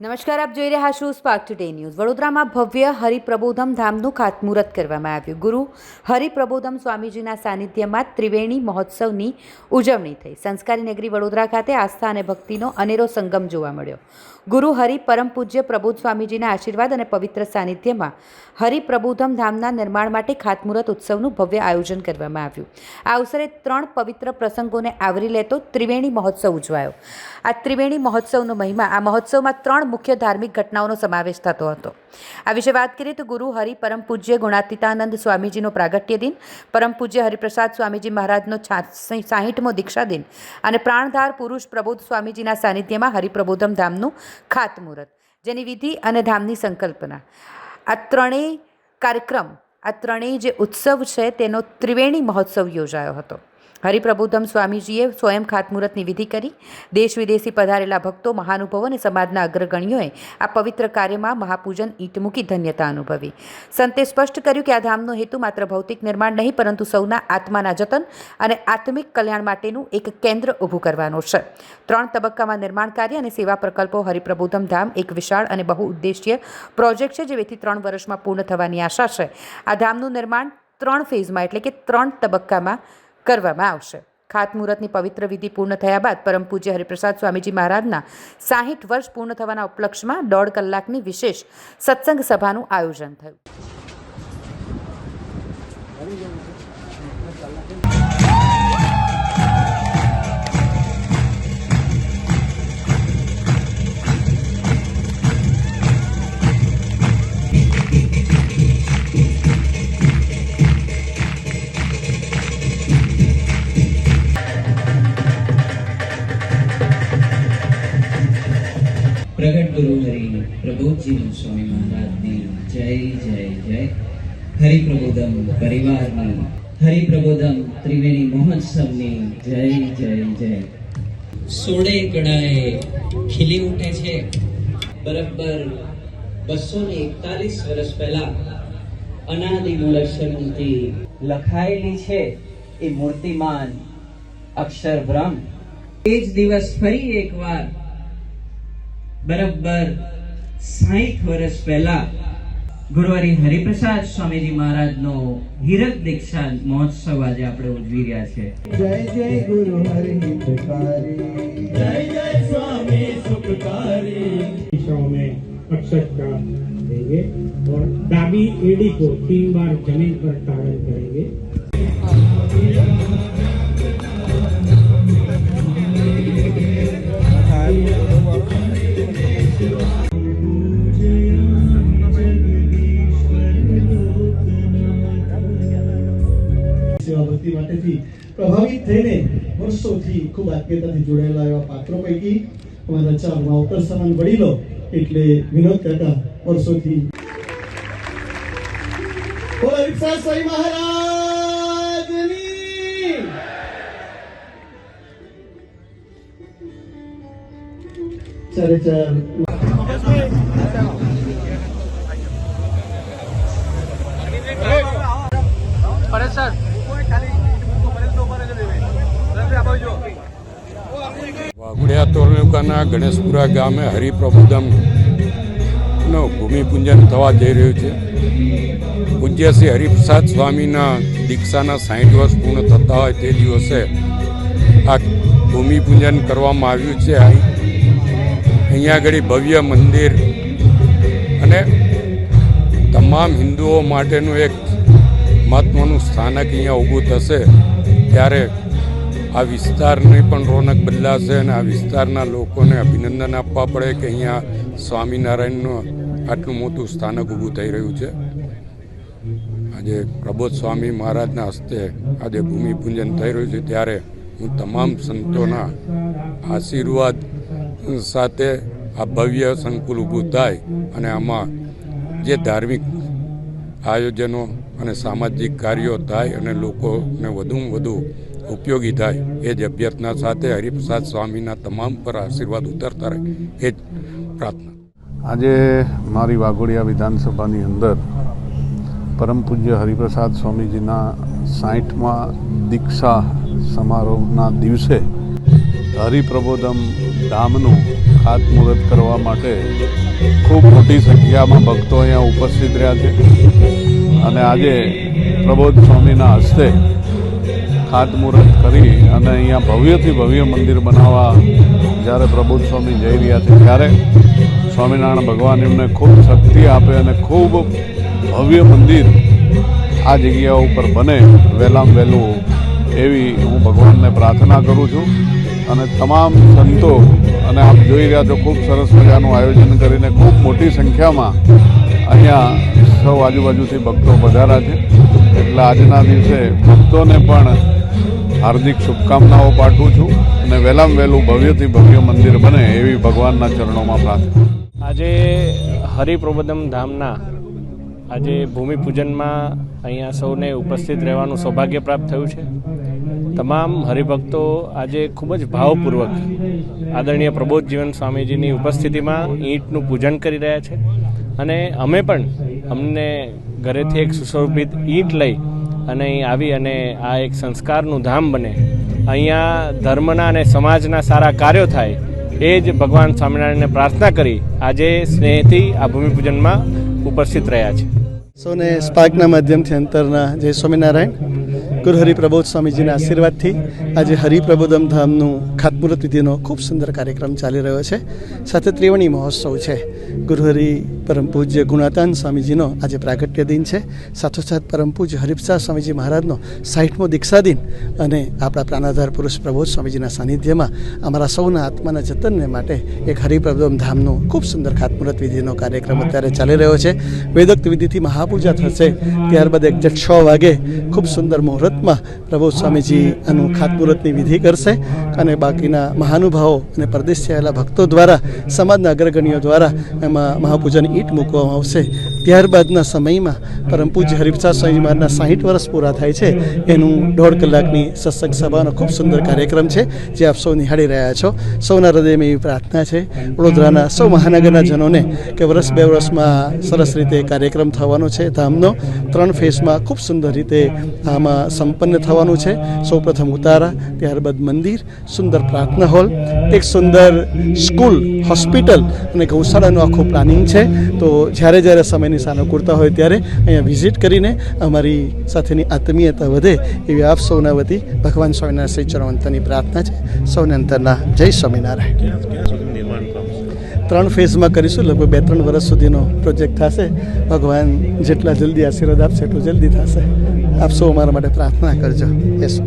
નમસ્કાર, આપ જોઈ રહ્યા છો સ્પાર્ક ટુડે ન્યૂઝ વડોદરામાં ભવ્ય હરિપ્રબોધમ ધામનું ખાતમુહૂર્ત કરવામાં આવ્યું. ગુરુ હરિપ્રબોધમ સ્વામીજીના સાનિધ્યમાં ત્રિવેણી મહોત્સવની ઉજવણી થઈ. સંસ્કારી નગરી વડોદરા ખાતે આસ્થા અને ભક્તિનો અનેરો સંગમ જોવા મળ્યો. ગુરુ હરિ પરમ પૂજ્ય પ્રબોધ સ્વામીજીના આશીર્વાદ અને પવિત્ર સાનિધ્યમાં હરિપ્રબોધમ ધામના નિર્માણ માટે ખાતમુહૂર્ત ઉત્સવનું ભવ્ય આયોજન કરવામાં આવ્યું. આ અવસરે ત્રણ પવિત્ર પ્રસંગોને આવરી લેતો ત્રિવેણી મહોત્સવ ઉજવાયો. આ ત્રિવેણી મહોત્સવનો મહિમા, આ મહોત્સવમાં ત્રણ મુખ્ય ધાર્મિક ઘટનાઓનો સમાવેશ થતો હતો. આ વિશે વાત કરીએ તો ગુરુ હરિ પરમ પૂજ્ય ગુણાતીતાનંદ સ્વામીજીનો પ્રાગટ્ય દિન, પરમ પૂજ્ય હરિપ્રસાદ સ્વામીજી મહારાજનો સાહીઠમો દીક્ષા દિન અને પ્રાણધાર પુરુષ પ્રબોધ સ્વામીજીના સાનિધ્યમાં હરિપ્રબોધમ ધામનું ખાતમુહૂર્ત, જેની વિધિ અને ધામની સંકલ્પના. આ ત્રણેય કાર્યક્રમ, આ ત્રણેય જે ઉત્સવ છે તેનો ત્રિવેણી મહોત્સવ યોજાયો હતો. હરિપ્રબોધમ સ્વામીજીએ સ્વયં ખાતમુહૂર્તની વિધિ કરી. દેશ વિદેશી પધારેલા ભક્તો, મહાનુભાવો અને સમાજના અગ્રગણ્યોએ આ પવિત્ર કાર્યમાં મહાપૂજન ઈટ મૂકી ધન્યતા અનુભવી. સંતે સ્પષ્ટ કર્યું કે આ ધામનો હેતુ માત્ર ભૌતિક નિર્માણ નહીં, પરંતુ સૌના આત્માના જતન અને આત્મિક કલ્યાણ માટેનું એક કેન્દ્ર ઊભું કરવાનો છે. ત્રણ તબક્કામાં નિર્માણ કાર્ય અને સેવા પ્રકલ્પો હરિપ્રભુધમ ધામ એક વિશાળ અને બહુ ઉદ્દેશ્ય પ્રોજેક્ટ છે જે ત્રણ વર્ષમાં પૂર્ણ થવાની આશા છે. આ ધામનું નિર્માણ ત્રણ ફેઝમાં, એટલે કે ત્રણ તબક્કામાં કરવામાં આવશે. ખાતમુહૂર્તની પવિત્ર વિધિ પૂર્ણ થયા બાદ પરમ પૂજ્ય હરિપ્રસાદ સ્વામીજી મહારાજના સાહીઠ વર્ષ પૂર્ણ થવાના ઉપલક્ષમાં દોઢ કલાકની વિશેષ સત્સંગ સભાનું આયોજન થયું. ગુરુ હરિ પ્રબોધજીવન સ્વામી મહારાજની જય જય જય. હરિપ્રબોધમ પરિવારની હરિપ્રબોધમ ત્રિવેણી મહોત્સવની જય જય જય. સોળે કળાએ ખીલી ઉઠે છે. બરાબર બસો ને એકતાલીસ વર્ષ પહેલા અનાદિ મૂળક્ષર મૂર્તિ લખાયેલી છે એ મૂર્તિમાન અક્ષર બ્રહ્મ. એ જ દિવસ ફરી એકવાર બરાબર સાહીઠ વર્ષ પહેલા ગુરુવારી હરિપ્રસાદ સ્વામીજી મહારાજનો હીરક દીક્ષા મહોત્સવ આજે આપણે ઉજવી રહ્યા છે जय जय गुरु हरि हितकारी जय जय स्वामी सुखकारी दिशाओं में अक्षत का देंगे और दाबी एड़ी को तीन बार जमीन पर ताड़न करेंगे માટેથી પ્રભાવિત થઈને વર્ષોથી ખૂબ આત્મીયતાથી જોડાયેલા એવા પાત્રો પૈકી અમારા ચાર માવતર સમાન વડીલો એટલે વિનોદ કાકા વર્ષોથી બોલો વિપસા સ્વામી મહારાજની ચારે ચાર તાલુકાના ગણેશપુરા ગામે હરિપ્રબોધમ નો ભૂમિપૂજન થવા જઈ રહ્યું છે. પૂજ્ય શ્રી હરિપ્રસાદ સ્વામીના દીક્ષાના સાહીઠ વર્ષ પૂર્ણ થતા હોય તે દિવસે આ ભૂમિપૂજન કરવામાં આવ્યું છે. અહીં અહીંયા આગળ ભવ્ય મંદિર અને તમામ હિન્દુઓ માટેનું એક મહત્ત્વનું સ્થાનક અહીંયા ઊભું થશે. ત્યારે આ વિસ્તારની પણ રોનક બદલાશે અને આ વિસ્તારના લોકોને અભિનંદન આપવા પડે કે અહીંયા સ્વામિનારાયણનું આટલું મોટું સ્થાનક ઊભું થઈ રહ્યું છે. આજે પ્રબોધ સ્વામી મહારાજના હસ્તે આજે ભૂમિપૂજન થઈ રહ્યું છે. ત્યારે હું તમામ સંતોના આશીર્વાદ સાથે આ ભવ્ય સંકુલ ઊભું થાય અને આમાં જે ધાર્મિક આયોજનો અને સામાજિક કાર્યો થાય અને લોકોને વધુમાં વધુ ઉપયોગી થાય. એ જ અભ્યર્થના સાથે હરિપ્રસાદ સ્વામીના તમામ પર આશીર્વાદ ઉતરતા રહે. એ જ પ્રાર્થના. આજે મારી વાઘોડિયા વિધાનસભાની અંદર પરમ પૂજ્ય હરિપ્રસાદ સ્વામીજીના સાઠમાં દીક્ષા સમારોહના દિવસે હરિપ્રબોધમ ધામનું ખાતમુહૂર્ત કરવા માટે ખૂબ મોટી સંખ્યામાં ભક્તો અહીંયા ઉપસ્થિત રહ્યા છે. અને આજે પ્રબોધ સ્વામીના હસ્તે ખાતમુહૂર્ત કરી અને અહીંયા ભવ્યથી ભવ્ય મંદિર બનાવવા જ્યારે પ્રબોધ સ્વામી જઈ રહ્યા છે, ત્યારે સ્વામિનારાયણ ભગવાન એમને ખૂબ શક્તિ આપે અને ખૂબ ભવ્ય મંદિર આ જગ્યા ઉપર બને વહેલામ વહેલું એવી હું ભગવાનને પ્રાર્થના કરું છું. અને તમામ સંતો અને આપ જોઈ રહ્યા છો, ખૂબ સરસ મજાનું આયોજન કરીને ખૂબ મોટી સંખ્યામાં અહીંયા સૌ આજુબાજુથી ભક્તો વધારા છે. એટલે આજના દિવસે ભક્તોને પણ હાર્દિક શુભકામનાઓ પાઠવું છું અને વહેલામ વહેલું ભવ્યથી ભવ્ય મંદિર બને એવી ભગવાનના ચરણોમાં પ્રાર્થના. આજે હરિપ્રબોધમ ધામના આજે ભૂમિપૂજનમાં અહીંયા સૌને ઉપસ્થિત રહેવાનું સૌભાગ્ય પ્રાપ્ત થયું છે. તમામ હરિભક્તો આજે ખૂબ જ ભાવપૂર્વક આદરણીય પ્રબોધ જીવન સ્વામીજીની ઉપસ્થિતિમાં ઈંટનું પૂજન કરી રહ્યા છે. અને અમે પણ અમને ઘરેથી એક સુશોભિત ઈંટ લઈ અને અહીં આવી અને આ એક સંસ્કારનું ધામ બને. અહીંયા ધર્મના અને સમાજના સારા કાર્યો થાય, એ જ ભગવાન સ્વામિનારાયણને પ્રાર્થના કરી આજે સ્નેહથી આ ભૂમિપૂજનમાં ઉપસ્થિત રહ્યા છે. સૌને સ્પાર્કના માધ્યમથી અંતરના જય સ્વામિનારાયણ. ગુરુ હરિપ્રબોધ સ્વામીજીના આશીર્વાદથી આજે હરિપ્રબોધમ ધામનું ખાતમુહૂર્ત વિધિનો ખૂબ સુંદર કાર્યક્રમ ચાલી રહ્યો છે. સાથે ત્રિવેણી મહોત્સવ છે. ગુરુહરિ પરમ પૂજ્ય ગુણાતાન સ્વામીજીનો આજે પ્રાગટ્ય દિન છે. સાથોસાથ પરમ પૂજ્ય હરિપ્સા સ્વામીજી મહારાજનો સાહીઠમો દીક્ષા દિન અને આપણા પ્રાણાધાર પુરુષ પ્રબોધ સ્વામીજીના સાનિધ્યમાં અમારા સૌના આત્માના જતનને માટે એક હરિપ્રબોધમ ધામનું ખૂબ સુંદર ખાતમુહૂર્ત વિધિનો કાર્યક્રમ અત્યારે ચાલી રહ્યો છે. વેદોક્ત વિધિથી મહાપૂજા થશે. ત્યારબાદ એક્ઝેક્ટ છ વાગે ખૂબ સુંદર મુહૂર્તમાં પ્રભુ સ્વામીજી આનું ખાતમુહૂર્તની વિધિ કરશે અને બાકીના મહાનુભાવો અને પરદેશથી આવેલા ભક્તો દ્વારા, સમાજના અગ્રગણ્યો દ્વારા એમાં મહાપૂજાની ઈંટ મૂકવામાં આવશે. ત્યારબાદના સમયમાં પરમ પૂજ્ય હરિપ્રસાદ સ્વામી મહારાજના સાહીઠ વર્ષ પૂરા થાય છે. એનું દોઢ કલાકની સત્સંગ સભાનો ખૂબ સુંદર કાર્યક્રમ છે જે આપ સૌ નિહાળી રહ્યા છો. સૌના હૃદયમાં એવી પ્રાર્થના છે વડોદરાના સૌ મહાનગરના જનોને કે વર્ષ બે વર્ષમાં સરસ રીતે કાર્યક્રમ થવાનો છે. ધામનો ત્રણ ફેઝમાં ખૂબ સુંદર રીતે આમાં સંપન્ન થવાનું છે. સૌપ્રથમ ઉતારા ત્યારબાદ મંદિર સુંદર પ્રાર્થના હોલ એક સુંદર સ્કૂલ હોસ્પિટલ અને ગૌશાળાનું આખું પ્લાનિંગ છે. તો જ્યારે જ્યારે સમયની સાનુકૂળતા હોય ત્યારે અહીંયા વિઝિટ કરીને અમારી સાથેની આત્મીયતા વધે એવી આપ સૌના વતી ભગવાન સ્વામિનારાયણ શ્રી ચરણવંતની પ્રાર્થના છે. સૌને અંતરના જય સ્વામિનારાયણ. ત્રણ ફેઝમાં કરીશું. લગભગ બે ત્રણ વર્ષ સુધીનો પ્રોજેક્ટ થશે. ભગવાન જેટલા જલ્દી આશીર્વાદ આપશે એટલું જલ્દી થશે. આપ સૌ અમારા માટે પ્રાર્થના કરજો. યસ